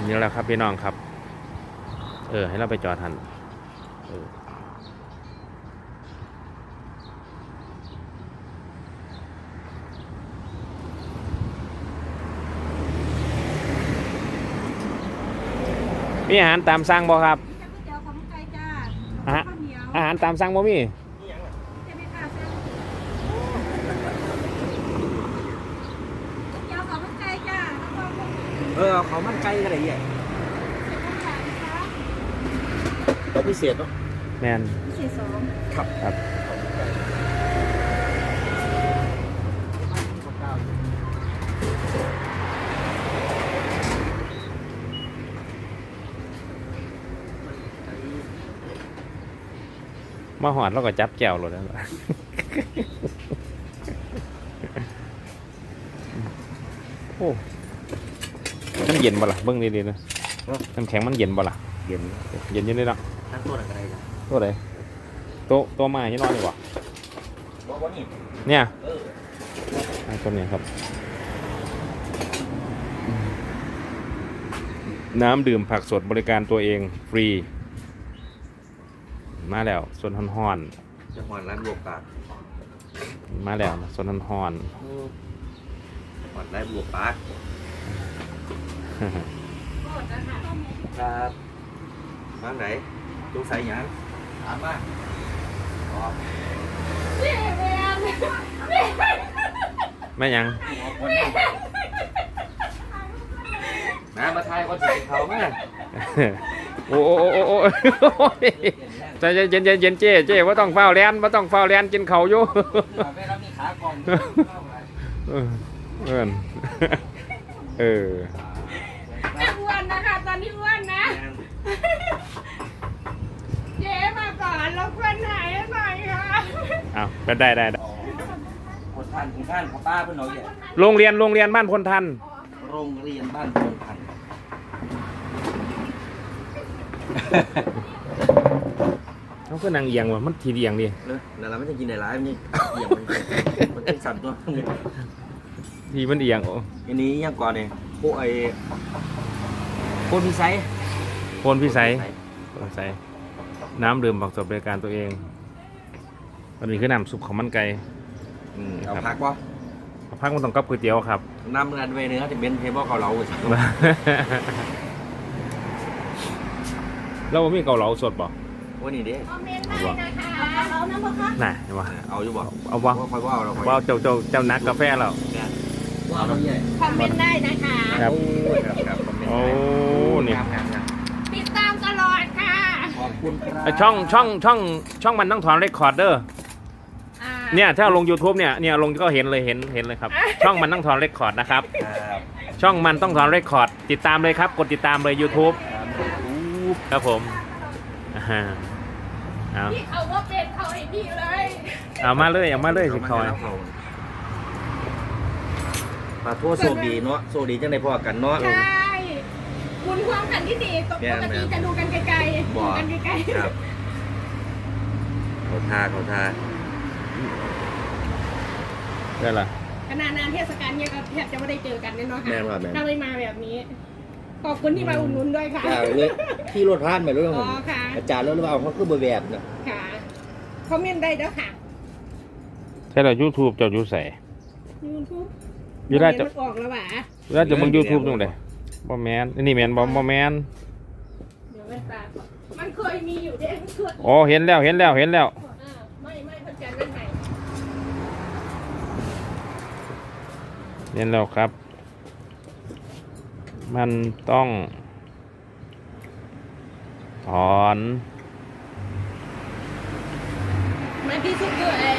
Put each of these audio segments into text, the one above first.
กินนี่แล้วครับพี่น้องครับ เออ ให้เราไปจอดทันเออมีอาหารตามสั่งบ่ครับก๋วยเตี๋ยวของไก่จ้าอะฮะข้าวเหนียวอาหารตามสั่งบ่มี ใช่ไหมคะเส้นก๋วยเตี๋ยวของไก่จ้าแล้วก็พวก เออเขามันไกลกันอะไรเงี้ยเส้นก๋วยเตี๋ยวนะคะเขาพิเศษเนาะแมนพิเศษสองครับครับมาหอดเราก็จับแก้วเลยนะโอ้ มันเย็นบ่ล่ะเบิ่งดีๆนะน้ำแข็งมันเย็นบ่ล่ะเย็นเย็นอยังได้เนาะทั้งตัวอะไรกันตัวไหนตัวตัวมาที่นอนดีกว่าบอกว่านี่เนี่ยเอออ่าตัวนี้ครับ น้ำดื่มผักสดบริการตัวเองฟรี มาแล้วส่วนฮ้อนจังหวัดร้านบวกปากๆมาแล้วนะส่วนฮ้อนจังหวัดร้านบวกปากๆ ครับบ้านไหนตรงสายหยังถามมาตอบแม่ยังน้ามาทายคนใส่เขามาโอ้โอ้โอ้โอ้โอ้ยใจเย็นเย็นเย็นเจ๊เจ๊ว่าต้องเฝ้าแลนว่าต้องเฝ้าแลนกินเขาวอยู่ไม่รับมีขากองเออเออเออไม่อ้ วนนะคะตอนนี้อ้วนนะ เจ๊มาก่อนแล้วเพื่อนหายหน่อยค่ะเอาได้ได้ได้ได้คนท่านคนท่านเขาป้าเพื่อนเราเนี่ยโรงเรียนโรงเรียนบ้านพลทัน โรงเรียนบ้านคนท่านเขาก็นางเอียงว่ะมันทีเอียงดิเนอะนั่นแหละไม่ใช่กินในร้านมันนี่เหี่ยมมันมันเป็นสั่นตัวทีมันเอียงโอ้อันนี้ยังก่อนเนี่ยพวกไอ้โคนพิไซโพนพิสัยโพนพิสัยน้ำดื่มผักสดบริการตัวเองมันมีคือน้ำซุปของมันไก่อืมเอาครับพักวะพักมันต้องกับก๋วยเตี๋ยวครับ น้ำกันไปเนื้อจะเป็นเทเบิลเกาเหลาสิแล้วบ่มีเกาเหลาสดบ่วันนี้เด้คอมเมนต์ได้นะคะเอาน้ำปะคะน่ะเห็นบ่เอาอยู่บ่เอาบ่ค่อยว่าเราค่อยว่าเจ้าเจ้าเจ้านักกาแฟแล้วว่าเราใหญ่คอมเมนต์ได้นะคะครับครับครับ โอ้นี่ครับครับครับติดตามตลอดค่ะขอบคุณครับไอ้ช่องช่องช่องช่องมันต้องถอนเรคคอร์ดเด้ออ่าเนี่ยถ้าลง YouTube เนี่ยเนี่ยลงก็เห็นเลยเห็นเห็นเลยครับ ช่องมันต้องถอนเรคคอร์ดนะครับ ครับช่องมันต้องถอนเรคคอร์ดติดตามเลยครับ กดติดตามเลย YouTube ครับผมอ่าฮะเอาพี่เขาว่าเป็นเขาไอ้พี่เลยเอามาเลยเอามาเลยสิคอย ปลาทั่วโซดีเนาะโซดีจังได้พอกันเนาะใช่คุ ณความกันที่ดีปแม่นกแม่ตินจะดูกันไกลๆบ่ดูกันไกลครับเขาทาเขาทาได้ละๆขนาดนานเทศกาลเนี่ยก็แทบจะไม่ได้เจอกันแน่นอนค่ะแม่นว่าแม่นถ้าไม่มาแบบนี้ ขอบคุณที่มาอุดหนุนด้วยค่ะจ้าเลยที่รถพานไปรถอ๋ผอมค่ะอาจารย์รถหรือเปล่าเขาคือบแบบเนาะค่ะคอมเมนต์ได้เด้อค่ะใช่ละ YouTube เจ้าอยู่ใส่ยูทูบอยู่ได้จะมันออกแล้วหวะอยู่ได้จะมึง YouTube ตรงไหน บ่แมนอันนี่แมนบ่บ่แมนเดี๋ยวไม่ตามมันเคยมีอยู่เด้มันเคยอ๋อเห็นแล้วเห็นแล้วเห็นแล้ว อ่าไม่ไม่เพันจันเล่นใหม่เห็นแล้วครับ มันต้อง ถอนมาที่ซุปเกอร์ไอ้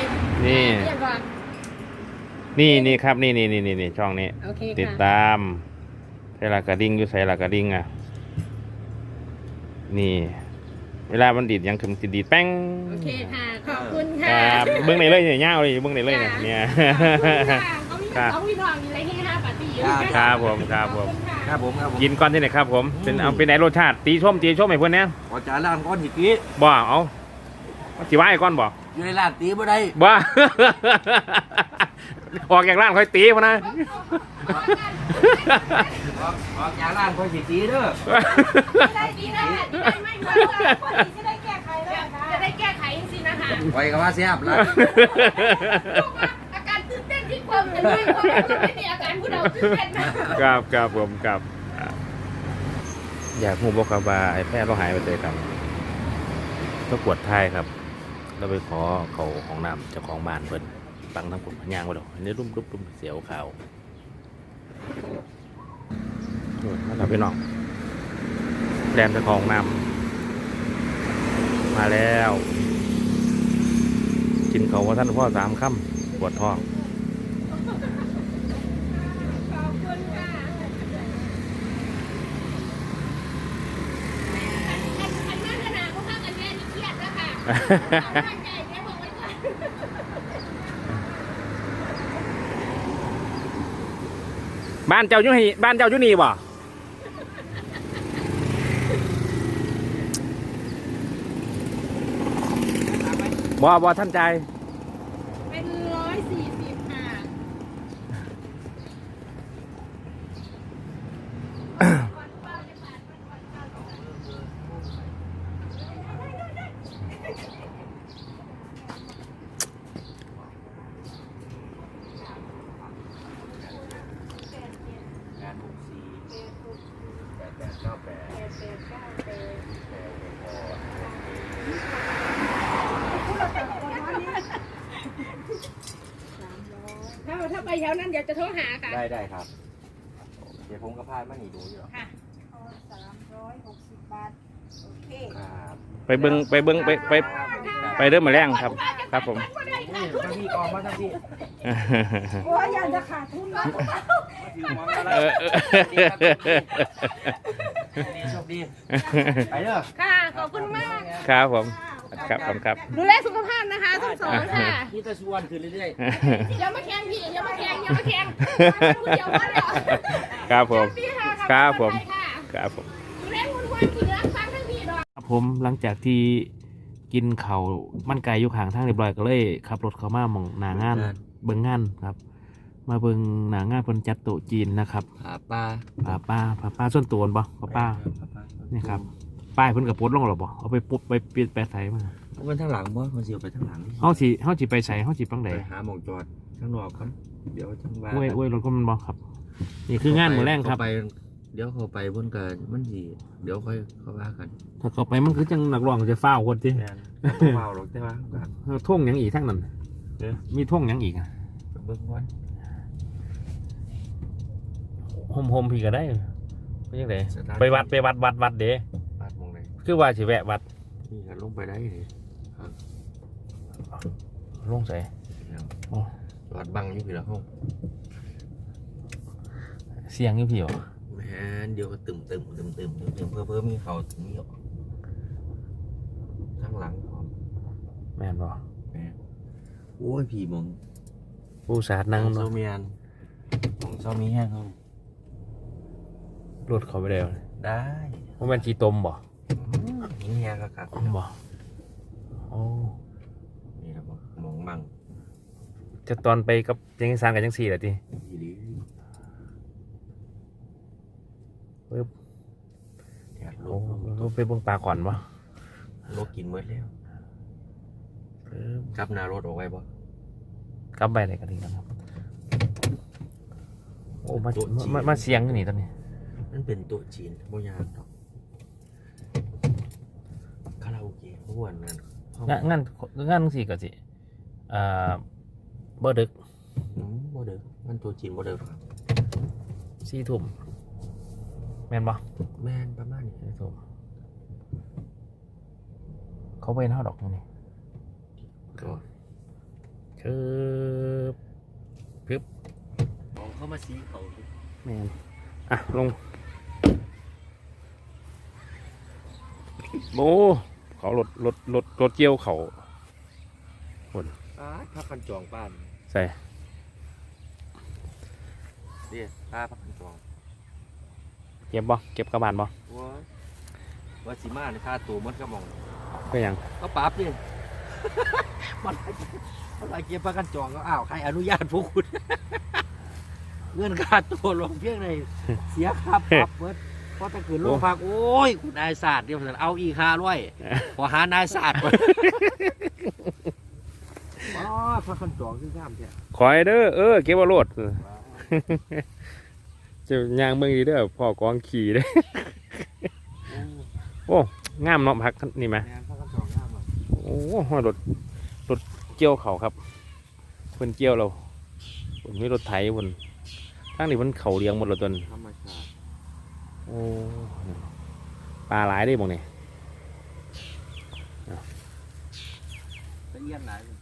นี่ เรียกก่อนนี่นี่ครับ นี่นี่นี่นี่นี่ช่องนี้ โอเคติดค่ะตาม ใส่ละกระดิ่งอยู่ใส่ละกระดิ่งอะ นี่ เวลามันดีดยังถึงสิดีดแป้งโอเคค่ะ ขอบคุณคค่ะรับเบิ้งในเลยเนี่ยย่าวเลยเบิ้งในเลยเนี่ยเนี่ยเขามีครับเขามีทองอยู่ในที่ห้าปาร์ตี้ครับผมครับผมขอณะครับผมครับผมกินก่อนที่ไหนครับ ผม เป็นเอาเป็นไหนรสชาติ ตีชมตีชมให้เพื่อนเนี่ยอาจารย์ร้านก้อนหิกี้บ่เอาสิว่าไอ้ก้อนบ่อยู่ในร้านตีบ่ได้บ่ ออกจากร้านค่อยตีพะนะออกออกจากร้านคอยสิตีเด้อได้ดีนะได้ไม่เหมือนกันคนที่จะได้แก้ไขแล้วนะจะได้แก้ไขสินะคะไว้ก็ว่าเสียบละลูกว่าอาการตื่นเต้นที่เพิ่มจะด้วยเพราะเราไม่มีอาการผู้เราตื่นเต้นนะครับครับผมครับอ่าอยากหูบอกครับว่าไอ้แพทย์เราหายไปเลยครับก็ปวดท้ายครับ เราไปขอเขาของน้ำเจ้าของบ้านเพิ่น ฟังทั้งผมพยางไปดอกอันนี้รุ่มรุ่มรุ่มเสียวขาวโอ้ยมาแล้วพี่น้องแดนเจ้าของนำมาแล้ว กินเขาว่าท่านพ่อสามค่ำปวดท้องอันนั้นขนาดเขาพักอันนี้นี่เครียดแล้วค่ะตั้งใจแค่บอกไว้ก่อน บ้านเจ้าอยู่นี่บ้านเจ้าอยู่นี่บ่บ่บ่ท่านใจ เป็นร้อยสี่สิบค่ะ งานหกสี่แปดแปดเก้าแปด ถ้าถ้าไปแถวนั้นเดี๋ยวจะโทรหาค่ะ ได้ได้ครับ เดี๋ยวผมก็พาดมาหนีดูอยู่หรอกค่ะสามร้อยหกสิบบาท โอเค ครับไปเบิ้งไปเบิ้งไปไปไปเริ่มมาแรงครับ ครับผม นี่ทั้งพี่กองมาทั้งพี่โอ้ยอยากจะขาดทุนแล้วเออเออดีโชคดีไปเด้อ ค่ะ ขอบคุณมาก ครับผม ครับผมครับ ดูแลสุขภาพนะคะทั้งสองค่ะนี่จะชวนขึ้นเรื่อยอย่ามาแข่งพี่อย่ามาแข่งอย่ามาแข่งผู้เดียวพอแล้วครับผมพี่ค่ะครับผมขอณค่ะครับผมดูแลคุณวันคุณรักฟังทั้งพี่ดอกครับผมหลังจากที่กินเขาวมันไก่อยู่ข้างทางเรียบร้อยก็เลยขับรถเข้ามาหมองหนางานเบิ่งงานครับ มาเบิ่งหนางานเพิ่นจัดโต๊ะจีนนะครับหาปลาป้าป้าป้าป้าส่วนตัวบ่ป้าป้านี่ครับ ป้ายเพิ่นกับโพสต์ลงหรอบ่เอาไปปุ๊บไปปิดไปใส่มามันทางหลังบ่มันเสียวไปทางหลังเฮาสิเฮาสิไปใส่เฮาสิปังใดไปหาหมองจอดข้างนอกก่อนเดี๋ยวจังว่าโอ้ยโอ้ยรถก็มันบ่ครับ นี่คืองานมื้อแรงครับ เข้าไปเดี๋ยวเขาไปบนกันมันสิเดี๋ยวค่อยเขาว่ากันถ้าเข้าไปมันคือจังนักร้องจะฟ้าวคนติแม่นบ่เมาหรอกแต่ว่าก็ เออท่วงหยังอีกทั้งนั้นเด้อ มีท่วงหยังอีกอะเบิ่งไว้โฮมๆพี่ก็ได้เป็นจังไดสถานไปวัดไปวัดวัดวัดเด้ คือว่าสิแวะวัดนี่ก็ลงไปได้นี่ลงใส่แล้วอ๋อจอดบังอยู่พี่ละห้องเสียงอยู่พี่บ่แม่นเดี๋ยวก็ตึมตึมตึมตึมตึมตึมเพิ่มเพิ่มมีเขาถึงนี่หรอกข้างหลังพร้อมแม่นบ่แม่นโอ้ยพี่มองผู้สาดนั่งเซาเนาะเมียนมองเซามีแห้งเขารถเขาไปแล้วได้บ่แม่นสิตมบ่ นี่แห้งก็กักบ่โอ้นี่ครับมองบังจะตอนไปกับจังสานกับจังซี่ล่ะติอีหลีปึ๊บแดดลโอ้งลงโหไปเบิ่งปลาขอนบ่โลกกินหมดแล้วปึ๊บกลับหน้ารถออกไว้บ่กลับไปได้ก็ดีแล้วครับโอ้มามามามาเสียงอยู่นี่ตอนนี้นั่นเป็นโต๊ะจีนบ่ยากดอกคาราโอเกะเมื่ อวันนั้นห้องงานงานงานสิก็สิเอ่อบ่ดึกอืมบ่เด้อมันโต๊ะจีนบ่เด้อครับสี่ทุ่มแม่นบ่แม่นประมาณนี้สี่ทุ่มเขาไปเท่าดอกนี่ก็คือปึ๊บมองเข้ามาซีเขาแม่นอะลงโอ้ เขารถรถรถรถเกี่ยวเขาอ้าพักกันจองบ้านใส่เด้ป้าพักกันจองเก็บบ่เก็บกระบาลบ่ว้าว่าสิมาในค่าตัวมันก็มองก็ยังก็ปรับดิมันเขาไล่เก็บประกันจองก็อ้าวใครอนุญาตพวกคุณเงื่อนค่าตัวลงเพียงในเสียค่าปรับเบิด พอตะกืนโรงพักโอ้ยคุณนายศาสตร์เดี๋ยวผมเอาอีกห้าร้อยขอหานายศาสตร์ก่อนอ๋อพระคันจองคือข้ามแท้ขอให้เด้อเออเก็บว่าโลดจะยางเบิ่งดีเด้อพ่อกองขี่เด้อโอ้งามเนาะพักนี่ไหมแม่นพระคันจองข้ามอะโอ้ฮอดรถรถเกี่ยวเขาครับเพิ่นเกี่ยวเราเพิ่นมีรถไถเพิ่นทางนี้เพิ่นเขาเลี้ยงหมดแล้วตัวนี้ธรรมชาติ โอ้ปลาหลายได้บ่เนี่ยละเอียดหลายเลย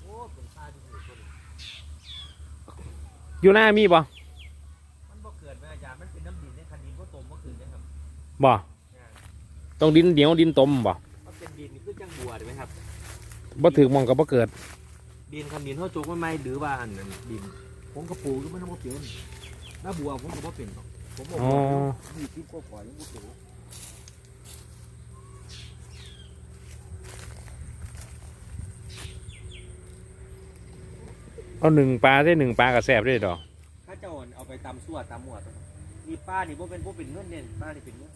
โอ้เป็นปลาที่สุดคนอยู่หน้ามีบ่มันบ่เกิดไหมอาจารย์มันเป็นน้ำดินเนี่ยคันดินก็ตมเมื่อคืนนะครับบ่ต้องดินเหนียวดินตมบ่มันเป็นดินคือจังบัวถูกไหมครับบ่ถึกหมองก็บ่เกิด ดินคันดินเขาโจกไม่ไม่หรือว่าอันนั้นดินผมกระปูก็ไม่ต้องมาเปลี่ยนหน้าบัวผมก็บ่เป็นหรอกผมบอกอ๋อว่ายี่สิบกว่าฝ่ายยังบ่เป็นเอาหนึ่งปลาได้หนึ่งปลากระแสบได้ดอกถ้าเจ้าเอาไปตำสั่วตำหมวดนี่ป้านี่บ่เป็นบ่เป็นเงินเด่นป้านี่เป็นเงิน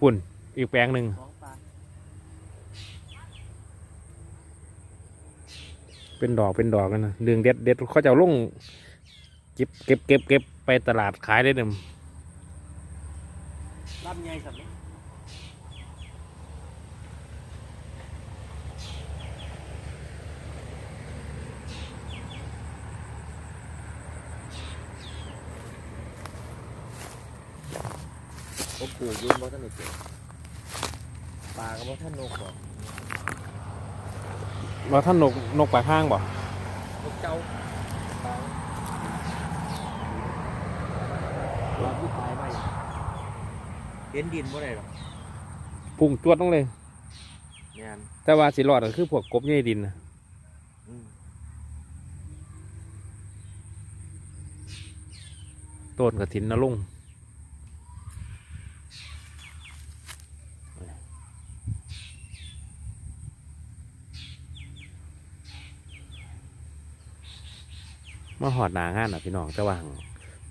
ปุ่นอีกแปลงหนึ่งสองป้า เป็นดอกเป็นดอกกันนะเรื่องเด็ดเด็ดเขาจะเอาลงเก็บเก็บเก็บเก็บไปตลาดขายได้เดิมลำไยสับนี้ผมปลูกอยืนบ่ท่านได้เก็บปลาก็บ่ท่านนกบอก ว่าท่านนกนกปลาข้างบ่นกเจ้าปลาปลาที่ตายไปเห็นดินบ่ได้หรอกพุ่งจวดต้องเลย แม่นแต่ว่าสิรอดก็คือพวกกบใหญ่ดินน่ะอืมต้นกระถินนะลุง มาหอดหนางานอะพี่น้องแต่ว่าหั่ง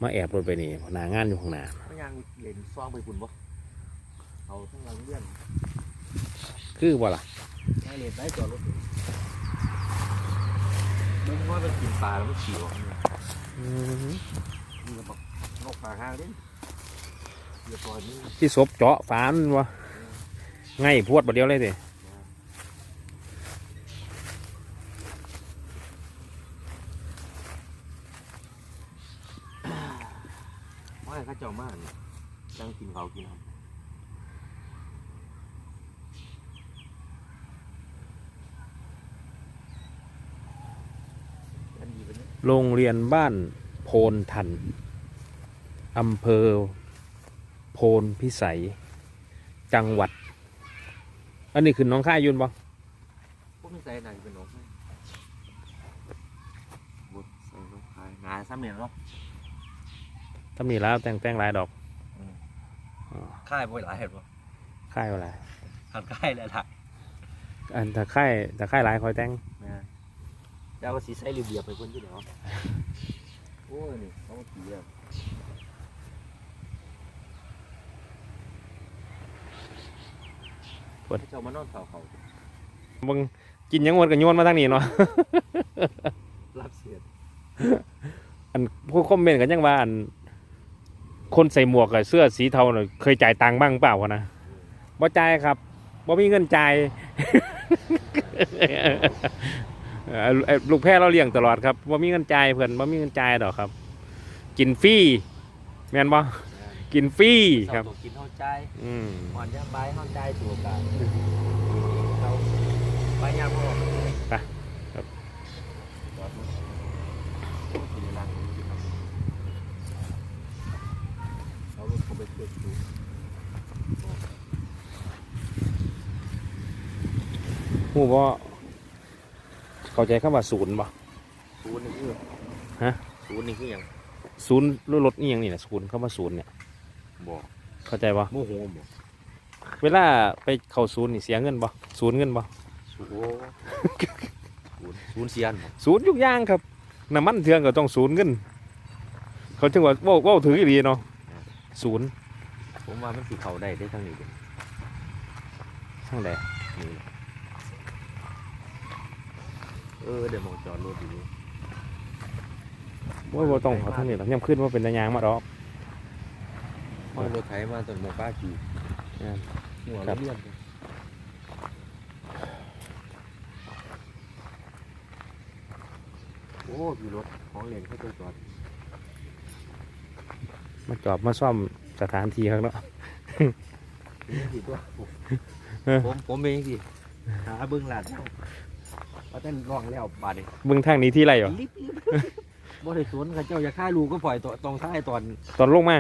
มาแอบรถไปนี่หนางานอยู่ข้างหน้าก็ยังเล่นซองไปคุณบ่เอาทั้งหลังเลื่อนคือบ่ล่ะให้เล่นได้จอดรถมึงว่ามันกินปลาแล้วมันขี่ออกนี่อืมมึงก็บอกนกปลาห้างเด้เดี๋ยวปล่อยมึงที่ศพเจาะฝานวะไงพวดบ่เดียวเลยเด้ ว่าให้เข้าเจ้ามากนี่จังกิน เขาวกินน้ำอันดีไปเนี่ยโรงเรียนบ้านโพนทัน อำเภอ โพนพิสัย จังหวัด อันนี้คือน้องค่ายยุนบ่พวกไม่ใส่ไหนเป็นนกไหมบดใส่นกคายหนาซ้ำเนี่ยเนาะทำนี่แล้วแต่งแต่งหลายดอก ค่ายบ่หลายเห็นป่ะค่ายอะไรทางค่ายหลายหลายอันถ้าค่ายถ้าค่ายหลายคอยแต่งนะเจ้าก็สีใส่ระเบียบไปคนที่เดียวโอ้ยนี่เขามาขี่แบบเจ้ามานอนเฝ้าเขาเบิ่งกินหยังหมดก็โยนมาทางนี้เนาะรับเสียดอันผู้คอมเมนต์กันยังว่าอัน คนใส่หมวกกับเสื้อสีเทาน่ะเคยจ่ายตังค์บ้างเปล่าวะนะบ่จ่ายครับบ่มีเงินจ่าย เอ่อไอ้ลูกแพ้เราเลี้ยงตลอดครับบ่มีเงินจ่ายเพื่อนบ่มีเงินจ่ายดอกครับ กินฟรีแม่นบ่กินฟรีครับเจ้าต้องกินเข้าใจอืมอ่อนยาใบเข้าใจถูกกันเราใบยามพ่อ ไปครับ จอดรถโอ้ยเป็นเวลาเอารถเข้าไปเกิดดู ฮู้บ่เข้าใจคำว่าศูนย์บ่ศูนย์นี่คือฮะศูนย์นี่คืออย่างศูนย์รถรถอีหยังนี่แหละศูนย์คำว่าศูนย์เนี่ยบอกเข้าใจบ่โมโหบ่เวลาไปเข้าศูนย์นี่เสียเงินบ่ศูนย์เงินบ่โอ้โหศูนย์ศูนย์เสียนบ่ศูนย์ทุกอย่างครับน้ำมันเทืองก็ต้องศูนย์เงินเขาจึงว่าเว่าเว่าถือดีเนาะศูนย์ผมว่ามันสิเข้าได้ได้ทั้งนี้เด้ทั้งใดนี่ เออเดี๋ยวมองจอดรถอยู่นี่ว่าบ่ต้องเขาทั้งนี้หรอกย่ำขึ้นว่าเป็นตะยางมาดอก มองรถไถมาจนหมองป้าขี่เนี่ยหัวครัเราบเลียนเลยโอ้มีรถของเล่นเขาจะจอดมาจอบมาซ่อมสถานที่ครับเนาะนี่สิตัวผมเออ ผมผมเองสิหาเบิ้งหลา ดแล้วว่าแต่นร้องแล้วบาดนี้เบึงทางนี้ที่ไรเหรอลิบลิบบ่ได้สวนเขาเจ้าอย่าฆ่าลูกก็ปล่อยตตรงท้ายตอนตอนลงมา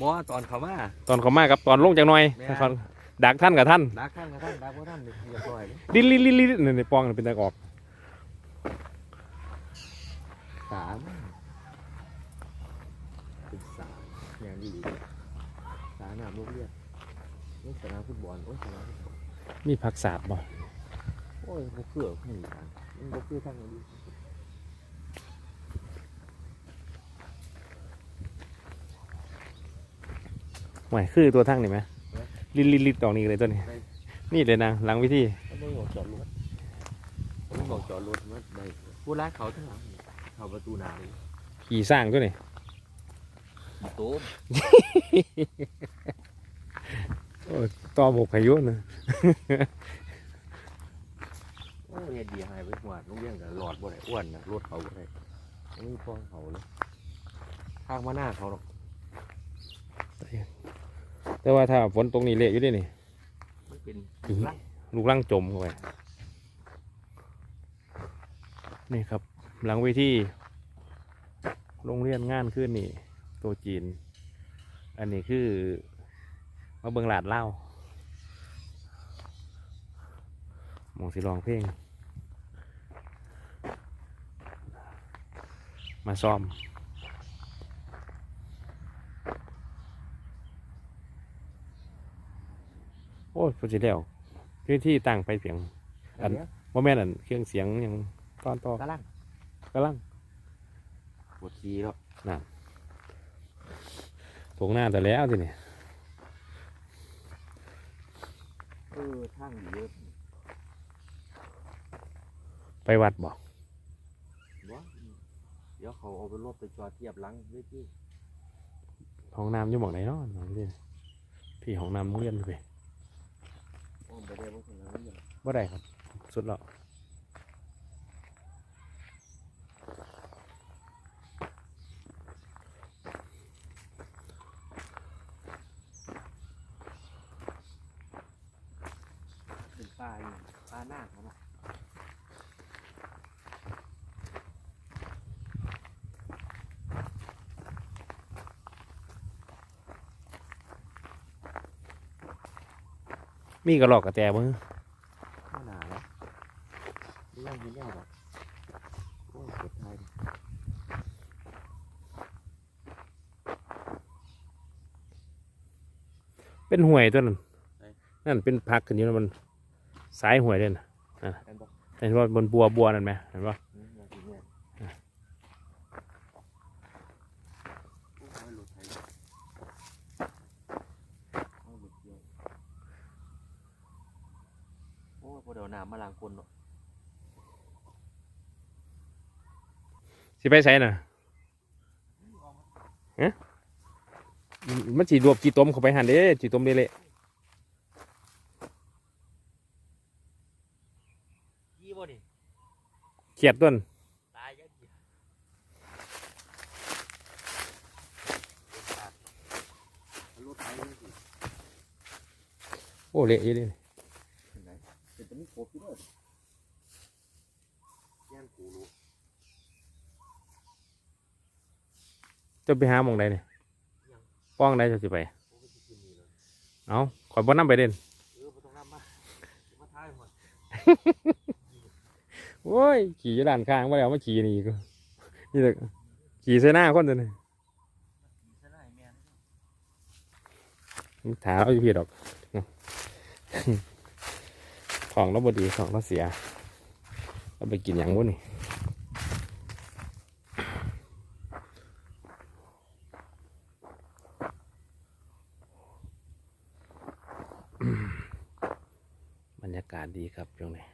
บ่ตอนเขามาตอนเขามากับตอนลงจากหน่อยแม่นตอนดักท่านกับท่านดักท่านกับท่านดักว่าท่านเรียบร้อยเลยลิ้นลิ้นลิ้นลิ้นนี่ในปองนี่เป็นตะออกสามเป็นสามอย่างดีสามหนามลูกเรียกนี่สนามฟุตบอลโอ้ยสนามฟุตบอลมีผักสาดบ่โอ้ยบ่เคือขึ้นอีกอัน มันบ่เคือทั้งนี้หวยคือตัวทั้งนี่ไหมลิ้นลิ้นลิ้นตรงนี้เลยตัวนี้ นี่เลยนะหลังวิธีมันไม่บอกจอดรถมันบอกจอดรถมันได้ผู้ร้ายเขาทั้งหลังเขาประตูหนาเลยขี่สร้างตัวนี้อีโต้มต่อบกพายุนะโอ้ยเฮ็ดดีหายไปหัวดลุงเลี้ยงกับหลอดบ่ได้อ้วนนะรถเขาบ่ได้นี่พ่อเขาเลยทางมาหน้าเขาหรอกแต่ว่าถ้าฝนตรงนี้เละอยู่ด้วยนี่มันเป็นอีกลูกล่างจมเข้าไปนี่ครับ หลังเวทีโรงเรียนงานขึ้นนี่ ตัวจีน อันนี้คือมาเบิงหลาดเล่าวหมองสิลองเพลง มาซ้อม โอ้ยพอสิแล้วพื้นที่ตั้งไปเสียง อันว่าแม่นอั่นเครื่องเสียงยังตอนต่อกระลังกำลังปวดขี้แล้วถงหน้าแต่แล้วทีนี่เออทางดีเยอะไปวัดบอกวะเดี๋ยวเขาเอาไปรถไปจอดเทียบหลังด้วยที่ห้องน้ำอยู่หมองไหนเนาะหมองนี่พี่ห้องน้ำโรงเรียนไปอ้อมไปได้บ่คนละเรื่องว่าได้ครับ สุดแล้วเป็นปลาอยู่ปลาหน้าเขาเนาะ มีกระหลอกกระแตมือข้าหนาแล้วนี่ยังกินยากหรอกโอ้ยเก็บไทยดิเป็นห่วยตัวนั้นนั่นเป็นพักขึ้นอยู่นะมันสายห่วยเลยนะแม่นบอกเห็นว่าบนบัวบัวนั่นไหมเห็นว่า อืมอยากกินเนี่ยโอ้ยรถไถเอารถเกี่ยวโอ้ยพอ เดี๋ยวน้ำมาล้างคนเนาะสิไปใส่น่ะฮะมันจีรวบจีต้มเข้าไปหันเด้จีต้มเละยี่บ่นี่ๆเขียดต้นตายยังยี่รถไถนี่สิโอ้เละอยู่ดิเป็นไงเป็นตัวนี้โคตรเลยย่านกูรู้ จะไปหาหมองใดเนี่ยป้องใดจะสิไปโอ้ยสิกินนี่เลยเอาขอยบ่น้ำไปเด่นเออบ่ต้องนำมามาท้ายหมดโอ้ย ขี่อยู่ด้านข้างว่าแล้วมาขี่นี่ก็นี่แต่ขี่ใส่หน้าคนตัวนี้ใช่ได้แม่นถาเราอยู่พี่ดอก ของเราบดีของเราเสียเราไปกินอย่างบุนี่บากาศดีครับช่วงนี้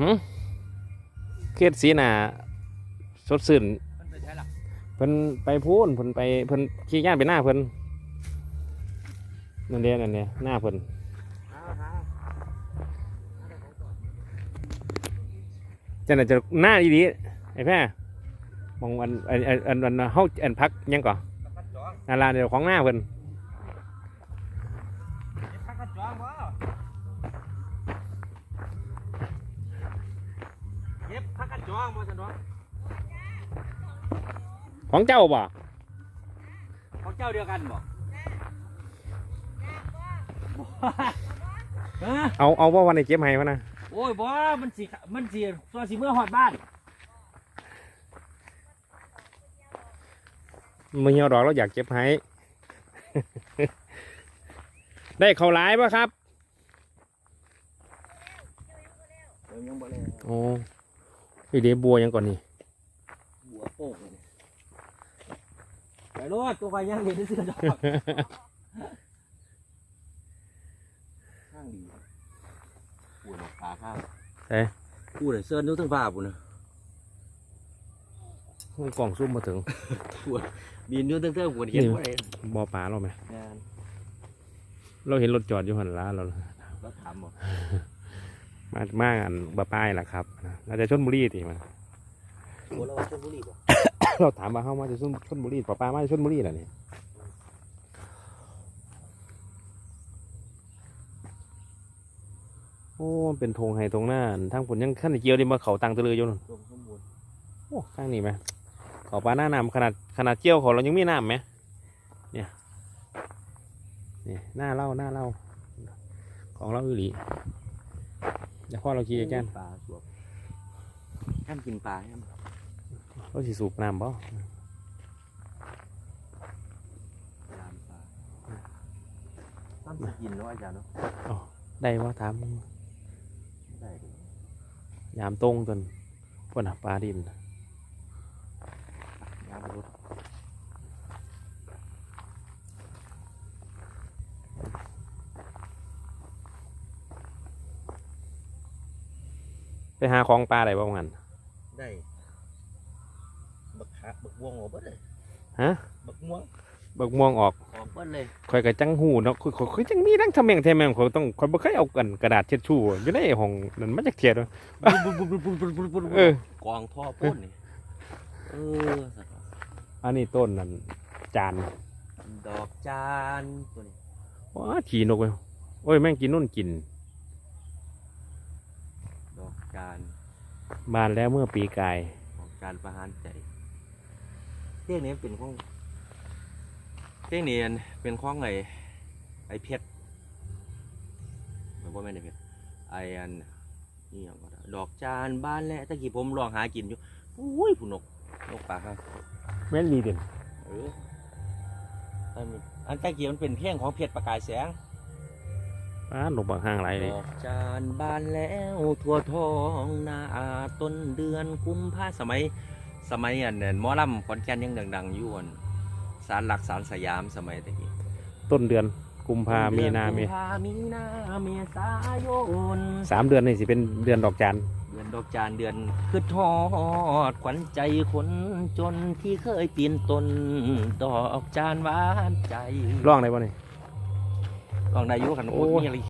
หืมเครียดสีหนาสดชื่นมันไปใช่หรอเพิ่นไปพูนเพิ่นไปเพิ่นขี่ย่านไปหน้าเพิ่นนั่นเดียนั่นเดียหน้าเพิ่นจะน่าจะหน้าดีๆไอ้แพ้มองอันอันอันอันอันเฮาอันพักยังก่อน นาลาเดี๋ยวของหน้าเพิ่นพักกระจองบ่เก็บพักกระจองบ่สนองของเจ้าบ่ ของเจ้าเดียวกันบ่ฮะเอาเอาว่าวันไหนเก็บให้วะนะ โอ้ยบ่ มันสิ มันสิตัวสิเมื่อหอดบ้าน มือเหี่ยวดอกเราอยากเก็บให้ ได้เขาวหลายป่ะครับยังบ่เลยโอ้ยเดบัวยังก่อนนี่บัวโป่งเลยไปรถตัวไปยังเห็นได้เสือดอกข้างดีปวดขาข้างเอ้กูเลยเสื้อนิ้วทั้งฟ้าปุ่นนะกล่องซุ่มมาถึง บินนิ้วทั้งเท่าปวดเห็นนี่บ่ได้บ่อปลาเราไหมงานเราเห็นรถจอดอยู่หันล้านเราแล้วถามบ่มามาอันบ่ป้ายล่ะครับเราจะชนบุรีติมาโอ้เราชลบุรีบ่เราถามว่าเขามาจะชนชนบุรีป้าป้ามาจะชนบุรีเหรอเนี่ยโอ้มันเป็นธงไห้ธงหน้าทั้งผลยังขั้นเกี่ยวดิมาเขาตังตะลืออยู่นั่นตรงข้างบนโอ้ข้างนี้ไหมเขาปลาหน้าน้ำขนาดขนาดเกี่ยวเขาเรายังมีน้ำไหมเนี่ยนี่หน้าเล่าหน้าเล่าของเราอีหลีเดี๋ยวพ่อเราขี่แกนปลาสวบห้ามกินปลาห้ามเราสิสูบน้ำบ่ยามปลาห้ามสิกินเนาะอาจารย์เนาะได้ว่าถามได้ดิยามตรงจนพวกน่ะปลาดินยา มรถไปหาของปลาได้บ้างกันได้ บักขาบักม่วงออกเบิดเลยฮะ บักม่วง บักม่วงออกออกเบิดเลยข่อยกะจังหูเนาะข่อยข่อยข่อยจังมีทั้งทำแมงแทแมงข่อยต้องข่อยบ่เคยเอากันกระดาษเช็ดชู่อยู่ในห้องนั่นมาจากเทียดวะเออกองท่อพ่นนี่เออสัตว์ อันนี้ต้นนั่นจานดอกจานตัวนี้ว้าขี่นกเว้ยโอ้ยแม่งกินนู่นกิน ดอกจานบานแล้วเมื่อปีกายของการประหารใจเรื่องนี้เป็นของเรื่องนี้เป็นของไอ้ไอ้เพชรหรือว่าไม่นไอ้เพชรไอ้อันนี่อย่างก็ได้ดอกจานบ้านแล้วตะกี้ผมลองหากินอยู่อุ้ยผู้นกนกปลาครับ แม่นดีเด่นเอออันนี้อันตะกี้มันเป็นเพลงของเพชรประกายแสงป้านกบางห้างไรเลยดอกจานบานแล้วทั่วท้องนาต้นเดือนกุมภาสมัย สมัยอันนั้นหมอลำขอนแก่นยังดังๆอยู่อันสารหลักสารสยามสมัยตะกี้ต้นเดือนกุมภามีนาเมกุมภามีนาเมษายน สามเดือนนี่สิเป็นเดือนดอกจานเดือนดอกจานเดือนคือทอดขวัญใจคนจนที่เคยปีนต้นดอกจานหวานใจร้องได้บ่นี่ลองได้อยุขันโอ้โอ้ยมีอะไร